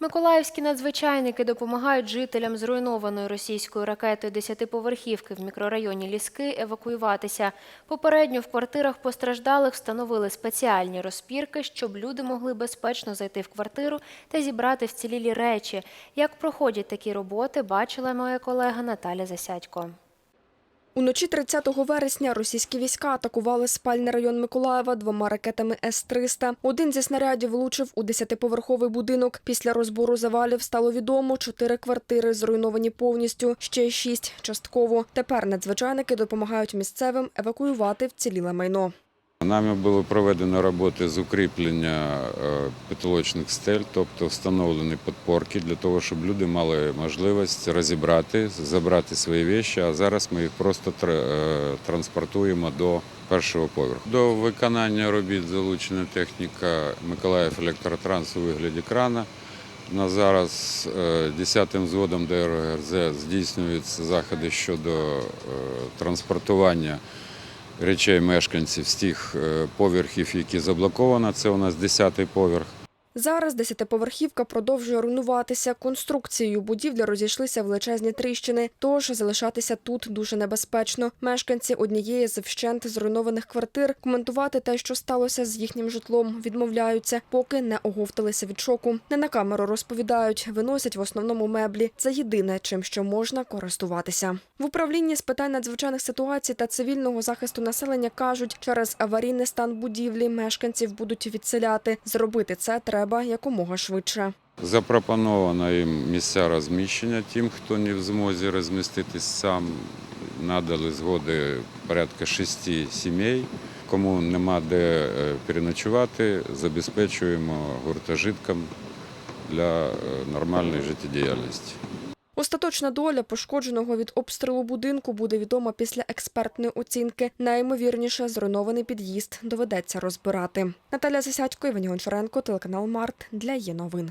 Миколаївські надзвичайники допомагають жителям зруйнованої російською ракетою десятиповерхівки в мікрорайоні Ліски евакуюватися. Попередньо в квартирах постраждалих встановили спеціальні розпірки, щоб люди могли безпечно зайти в квартиру та зібрати вцілілі речі. Як проходять такі роботи, бачила моя колега Наталя Засядько. Уночі 30 вересня російські війська атакували спальний район Миколаєва двома ракетами С-300. Один зі снарядів влучив у десятиповерховий будинок. Після розбору завалів стало відомо, чотири квартири зруйновані повністю, ще шість частково. Тепер надзвичайники допомагають місцевим евакуювати вціліле майно. Нами було проведено роботи з укріплення е, потолочних стель, тобто встановлені підпорки для того, щоб люди мали можливість розібрати, забрати свої речі, а зараз ми їх просто е, транспортуємо до першого поверху. До виконання робіт залучена техніка Миколаїв електротранс у вигляді крана. На зараз е, 10-м зводом ДРГРЗ здійснюються заходи щодо е, транспортування речей мешканців з тих е, поверхів, які заблоковано. Це у нас 10-й поверх. Зараз десятиповерхівка продовжує руйнуватися. Конструкцією будівлі розійшлися величезні тріщини, тож залишатися тут дуже небезпечно. Мешканці однієї з вщент зруйнованих квартир коментувати те, що сталося з їхнім житлом, відмовляються, поки не оговталися від шоку. Не на камеру розповідають, виносять в основному меблі. Це єдине, чим що можна користуватися. В управлінні з питань надзвичайних ситуацій та цивільного захисту населення кажуть, через аварійний стан будівлі мешканців будуть відселяти. Зробити це треба якомога швидше. Запропоновано їм місця розміщення тим, хто не в змозі розміститись сам. Надали згоди порядка шести сімей. Кому нема де е, переночувати, забезпечуємо гуртожитком для е, нормальної життєдіяльності. Остаточна доля пошкодженого від обстрілу будинку буде відома після експертної оцінки. Найімовірніше, зруйнований під'їзд доведеться розбирати. Наталя Засядько, Іван Гончаренко, телеканал Март для є новин.